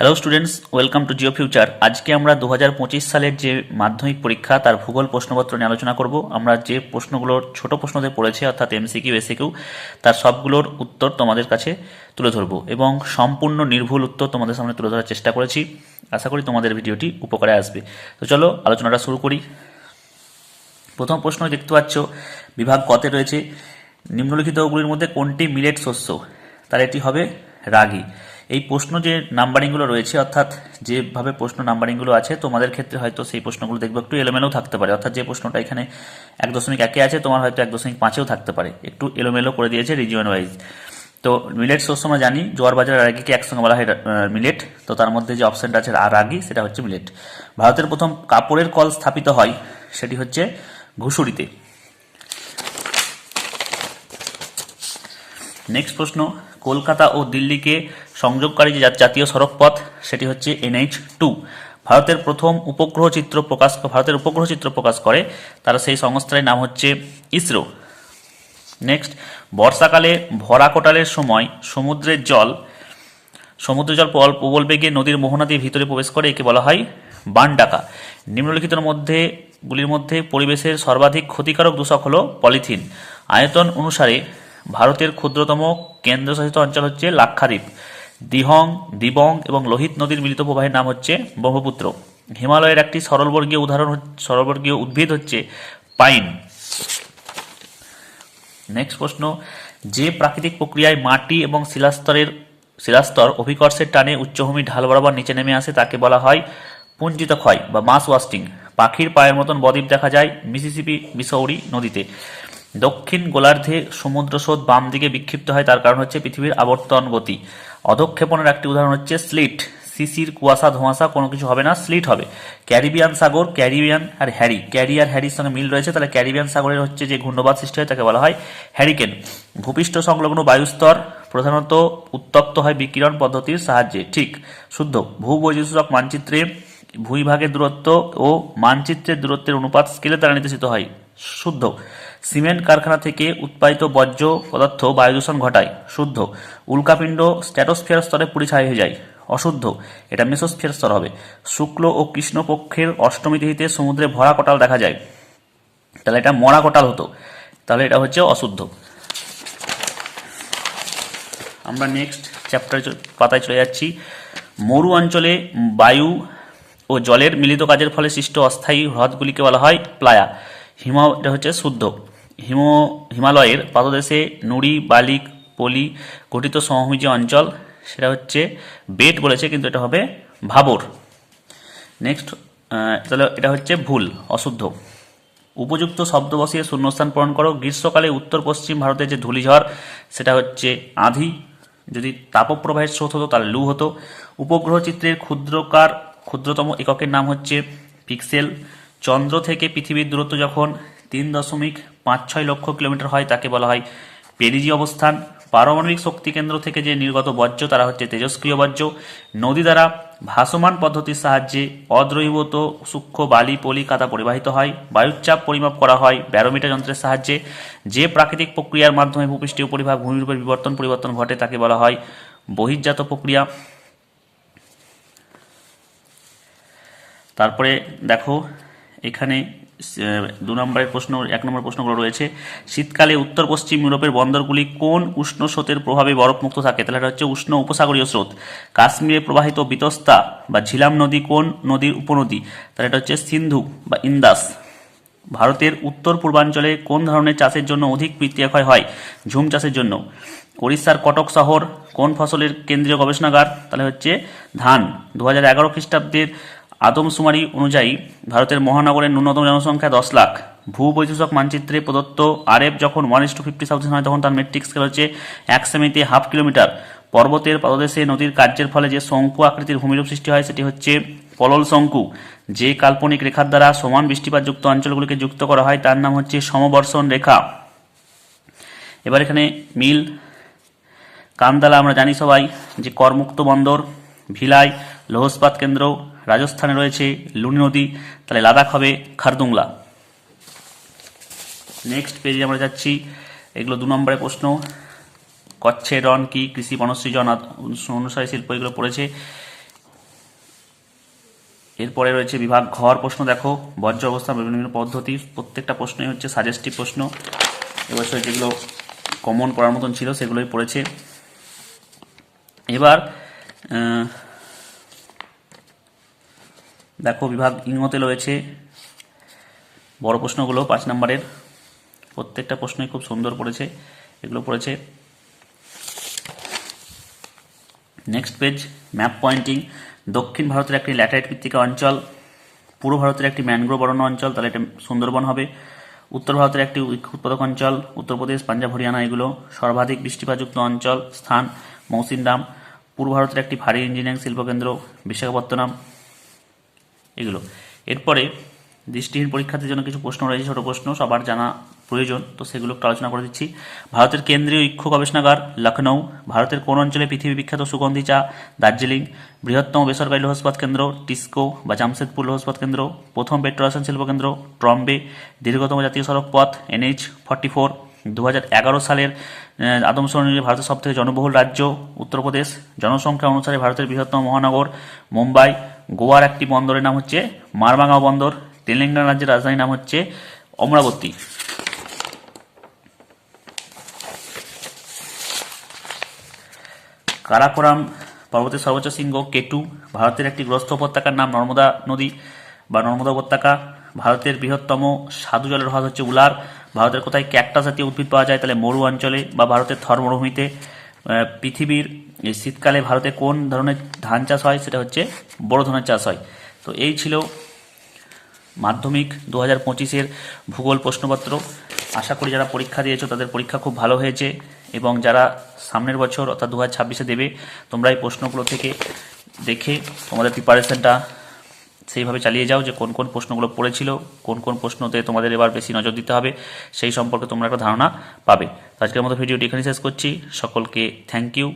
Hello students welcome to Jio future আজকে আমরা দু হাজার পঁচিশ সালের যে মাধ্যমিক পরীক্ষা, তার ভূগোল প্রশ্নপত্র নিয়ে আলোচনা করব। আমরা যে প্রশ্নগুলোর ছোট প্রশ্নতে পড়েছি, অর্থাৎ এমসিকিউ এসিকিউ তার সবগুলোর উত্তর তোমাদের কাছে তুলে ধরবো এবং সম্পূর্ণ নির্ভুল উত্তর তোমাদের সামনে তুলে ধরার চেষ্টা করেছি। আশা করি তোমাদের ভিডিওটি উপকারে আসবে। তো চলো, আলোচনাটা শুরু করি। প্রথম প্রশ্ন দেখতে পাচ্ছ, বিভাগ কতে রয়েছে। নিম্নলিখিতগুলির মধ্যে কোনটি মিলেট শস্য? তার এটি হবে রাগী। এই প্রশ্ন যে নাম্বারিংগুলো রয়েছে, অর্থাৎ যেভাবে প্রশ্ন নাম্বারিংগুলো আছে, তোমাদের ক্ষেত্রে হয়তো সেই প্রশ্নগুলো দেখব একটু এলোমেলো থাকতে পারে। অর্থাৎ যে প্রশ্নটা এখানে এক দশমিক একে আছে, তোমার হয়তো এক দশমিক পাঁচেও থাকতে পারে। একটু এলোমেলো করে দিয়েছে রিজিয়ন ওয়াইজ তো মিলেট শস্য আমরা জানি, জোয়ার বাজার রাগিকে একসঙ্গে বলা হয় মিলেট। তো তার মধ্যে যে অপশনটা আছে আর রাগি, সেটা হচ্ছে মিলেট। ভারতের প্রথম কাপড়ের কল স্থাপিত হয়, সেটি হচ্ছে ঘুষুরিতে। নেক্সট প্রশ্ন, কলকাতা ও দিল্লিকে সংযোগকারী যে জাতীয় সড়ক পথ সেটি হচ্ছে এনএইচ টু। ভারতের প্রথম উপগ্রহ চিত্র প্রকাশ ভারতের উপগ্রহ চিত্র প্রকাশ করে, তারা সেই সংস্থার নাম হচ্ছে ইসরো। নেক্সট বর্ষাকালে ভরা কোটালের সময় সমুদ্রের জল সমুদ্র জল প্রবল বেগে নদীর মোহনা দিয়ে ভিতরে প্রবেশ করে, একে বলা হয় বান ডাকা নিম্নলিখিতের মধ্যে গুলির মধ্যে পরিবেশের সর্বাধিক ক্ষতিকারক দূষক হলো পলিথিন। আয়তন অনুসারে ভারতের ক্ষুদ্রতম কেন্দ্রশাসিত অঞ্চল হচ্ছে লাক্ষাদ্বীপ। দিহং, দিবং এবং লোহিত নদীর মিলিত প্রবাহের নাম হচ্ছে ব্রহ্মপুত্র। হিমালয়ের একটি সরলবর্গীয় উদাহরণ সরলবর্গীয় উদ্ভিদ হচ্ছে পাইন। নেক্সট প্রশ্ন, যে প্রাকৃতিক প্রক্রিয়ায় মাটি এবং শিলাস্তরের, শিলাস্তর অভিকর্ষের টানে উচ্চভূমি ঢাল বরাবর নিচে নেমে আসে তাকে বলা হয় পুঞ্জিত ক্ষয় বা মাস ওয়াস্টিং। পাখির পায়ের মতন বদ্বীপ দেখা যায় মিসিসিপি, মিসৌরি নদীতে। দক্ষিণ গোলার্ধে সমুদ্র স্রোত বাম দিকে বিক্ষিপ্ত হয় তার কারণ হচ্ছে পৃথিবীর আবর্তন গতি। অধক্ষেপণের একটি উদাহরণ হচ্ছে স্লিট শিশির কুয়াশা ধোঁয়াশা কোনো কিছু হবে না, স্লিট হবে। ক্যারিবিয়ান সাগর, ক্যারিবিয়ান আর হ্যারি, ক্যারি আর হ্যারির সঙ্গে মিল রয়েছে, তাহলে ক্যারিবিয়ান সাগরের হচ্ছে যে ঘূর্ণবাদ সৃষ্টি হয় তাকে বলা হয় হ্যারিকেন। ভূপৃষ্ঠ সংলগ্ন বায়ুস্তর প্রধানত উত্তপ্ত হয় বিকিরণ পদ্ধতির সাহায্যে। ঠিক, শুদ্ধ। ভূবৈচিত্রক মানচিত্রে ভূমিভাগের দূরত্ব ও মানচিত্রের দূরত্বের অনুপাত স্কেলের দ্বারা নির্দেশিত হয়। শুদ্ধ। সিমেন্ট কারখানা থেকে উৎপাদিত বর্জ্য পদার্থ বায়ুদূষণ ঘটায়, শুদ্ধ। উল্কাপিণ্ড স্ট্যাটোস্ফিয়ার স্তরে পুড়ে ছাই হয়ে যায়, অশুদ্ধ। এটা মেসোস্ফিয়ার স্তর হবে। শুক্ল ও কৃষ্ণপক্ষের অষ্টমী তিথিতে সমুদ্রে ভরা কটাল দেখা যায়। তাহলে এটা মরা কটাল হতো। তাহলে এটা হচ্ছে অশুদ্ধ। আমরা নেক্সট চ্যাপ্টার পাতায় চলে যাচ্ছি। মরু অঞ্চলে বায়ু ও জলের মিলিত কাজের ফলে সৃষ্ট অস্থায়ী হ্রদগুলিকে বলা হয় প্লায়া। হিম এটা হচ্ছে শুদ্ধ। হিম হিমালয়ের পাদদেশে নুড়ি, বালিক, পলি গঠিত সমভূমি যে অঞ্চল, সেটা হচ্ছে বেট বলেছে, কিন্তু এটা হবে ভাবর। নেক্সট তাহলে এটা হচ্ছে ভুল, অশুদ্ধ। উপযুক্ত শব্দ বসিয়ে শূন্যস্থান পূরণ করো। গ্রীষ্মকালে উত্তর পশ্চিম ভারতের যে ধূলিঝড় সেটা হচ্ছে আঁধি। যদি তাপপ্রবাহের স্রোত হতো, তাহলে লু হতো। উপগ্রহ চিত্রের ক্ষুদ্রকার, ক্ষুদ্রতম এককের নাম হচ্ছে পিক্সেল। চন্দ্র থেকে পৃথিবীর দূরত্ব যখন তিন দশমিক পাঁচ ছয় লক্ষ কিলোমিটার হয়, তাকে বলা হয় পেরিজি অবস্থান। পারমাণবিক শক্তি কেন্দ্র থেকে যে নির্গত বর্জ্য, তারা হচ্ছে তেজস্ক্রিয় বর্জ্য। নদী দ্বারা ভাসমান পদ্ধতির সাহায্যে অদ্রবীভূত সূক্ষ্ম বালি, পলি, কাদা পরিবাহিত হয়। বায়ুচাপ পরিমাপ করা হয় ব্যারোমিটার যন্ত্রের সাহায্যে। যে প্রাকৃতিক প্রক্রিয়ার মাধ্যমে ভূপৃষ্ঠীয় উপরিভাগ ভূমিরূপের বিবর্তন, পরিবর্তন ঘটে, তাকে বলা হয় বহির্জাত প্রক্রিয়া। তারপরে দেখো, এখানে দু নম্বরের প্রশ্ন, এক নম্বর প্রশ্নগুলো রয়েছে, শীতকালে উত্তর পশ্চিম ইউরোপের বন্দরগুলি কোন উষ্ণ স্রোতের প্রভাবে বরফমুক্ত থাকে? তাহলে এটা হচ্ছে উষ্ণ উপসাগরীয় স্রোত। কাশ্মীরে প্রবাহিত বিতস্তা বা ঝিলাম নদী কোন নদীর উপনদী? তাহলে এটা হচ্ছে সিন্ধু বা ইন্দাস। ভারতের উত্তর পূর্বাঞ্চলে কোন ধরনের চাষের জন্য অধিক বৃত্তিয়াক্ষয় হয়? ঝুম চাষের জন্য। ওড়িশার কটক শহর কোন ফসলের কেন্দ্রীয় গবেষণাগার? তাহলে হচ্ছে ধান। দু হাজার এগারো খ্রিস্টাব্দের আদমশুমারি অনুযায়ী ভারতের মহানগরের ন্যূনতম জনসংখ্যা দশ লাখ। ভূ ভূবৈচিত্রক মানচিত্রে প্রদত্ত আরএফ যখন one is to fifty thousand হয় তখন তার মেট্রিক স্কেল হচ্ছে এক সেমিতে হাফ কিলোমিটার পর্বতের পাদদেশে নদীর কার্যের ফলে যে শঙ্কু আকৃতির ভূমিরূপ সৃষ্টি হয় সেটি হচ্ছে পলল শঙ্কু। যে কাল্পনিক রেখার দ্বারা সমান বৃষ্টিপাতযুক্ত অঞ্চলগুলিকে যুক্ত করা হয় তার নাম হচ্ছে সমবর্ষণ রেখা। এবার এখানে মিল, কান্দালা আমরা জানি সবাই, যে করমুক্ত বন্দর, ভিলাই লৌহ ইস্পাত কেন্দ্র রাজস্থানে রয়েছে লুনি নদী, তাহলে লাদাখ হবে খারদুংলা। নেক্সট পেজে আমরা যাচ্ছি, এগুলো দু নম্বরের প্রশ্ন। কচ্ছের রন কি কৃষি বনশ্রী জন আদ- অনুসারে শিল্প এগুলো পড়েছে। এরপরে রয়েছে বিভাগ ঘর প্রশ্ন, দেখো, বর্জ্য অবস্থা বিভিন্ন বিভিন্ন পদ্ধতি, প্রত্যেকটা প্রশ্নই হচ্ছে সাজেস্টিভ প্রশ্ন। এবছর যেগুলো কমন পড়ার মতন ছিল সেগুলোই পড়েছে। এবার দেখো, বিভাগ ইংতে রয়েছে। বড় প্রশ্নগুলো পাঁচ নম্বরের। প্রত্যেকটা প্রশ্নই খুব সুন্দর পড়েছে, এগুলো পড়েছে। নেক্সট পেজ ম্যাপ পয়েন্টিং দক্ষিণ ভারতের একটি ল্যাটাইট ভিত্তিকা অঞ্চল, পূর্ব ভারতের একটি ম্যানগ্রোভ অরণ্য অঞ্চল, তাহলে এটা সুন্দরবন হবে। উত্তর ভারতের একটি উৎপাদক অঞ্চল উত্তরপ্রদেশ পাঞ্জাব, হরিয়ানা, এগুলো সর্বাধিক বৃষ্টিপাতযুক্ত অঞ্চল, স্থান মৌসিনরাম পূর্ব ভারতের একটি ভারী ইঞ্জিনিয়ারিং শিল্পকেন্দ্র, বিশাখাপত্তনম। এগুলো। এরপরে দৃষ্টিহীন পরীক্ষার্থীর জন্য কিছু প্রশ্ন রয়েছে, ছোটো প্রশ্ন, সবার জানা প্রয়োজন, তো সেগুলো একটু আলোচনা করে দিচ্ছি। ভারতের কেন্দ্রীয় ইক্ষু গবেষণাগার লখনৌ ভারতের কোন অঞ্চলে পৃথিবী বিখ্যাত সুগন্ধি চা, দার্জিলিং, বৃহত্তম বেসরকারি লৌহ ইস্পাত কেন্দ্র, টিস্কো বা জামশেদপুর লৌহ ইস্পাত কেন্দ্র, প্রথম পেট্রোরাসায়ন শিল্পকেন্দ্র ট্রম্বে, দীর্ঘতম জাতীয় সড়ক পথ, এনএইচ ফর্টি ফোর দু হাজার এগারো সালের আদমশুমারি অনুযায়ী ভারতের সবথেকে জনবহুল রাজ্য উত্তরপ্রদেশ। জনসংখ্যা অনুসারে ভারতের বৃহত্তম মহানগর মুম্বাই। গোয়ার একটি বন্দরের নাম হচ্ছে মারমাগাঁও বন্দর। তেলেঙ্গানা রাজ্যের রাজধানীর নাম হচ্ছে অমরাবতী। কারাকোরাম পর্বতের সর্বোচ্চ শৃঙ্গ কেটু, ভারতের একটি গ্রস্ত উপত্যকার নাম নর্মদা নদী বা নর্মদা উপত্যকা। ভারতের বৃহত্তম সাধু জলের হ্রদ হচ্ছে উলার। ভারতের কোথায় ক্যাকটাস জাতীয় উদ্ভিদ পাওয়া যায়, তাহলে মরু অঞ্চলে বা ভারতের থর মরুভূমিতে পৃথিবীর শীতকালে ভারতে কোন ধরনের ধান চাষ হয়, সেটা হচ্ছে বড় ধরনের চাষ হয়। তো এই ছিল মাধ্যমিক দু হাজার পঁচিশের ভূগোল প্রশ্নপত্র। আশা করি যারা পরীক্ষা দিয়েছ, তাদের পরীক্ষা খুব ভালো হয়েছে এবং যারা সামনের বছর অর্থাৎ দু হাজার ছাব্বিশে দেবে, তোমরা এই প্রশ্নগুলো থেকে দেখে তোমাদের প্রিপারেশনটা সেইভাবে চালিয়ে যাও যে কোন কোন প্রশ্নগুলো পড়েছিল, কোন কোন প্রশ্নতে তোমাদের এবার বেশি নজর দিতে হবে, সেই সম্পর্কে তোমরা একটা ধারণা পাবে। আজকের মতো ভিডিওটি এখানে শেষ করছি। সকলকে থ্যাংক ইউ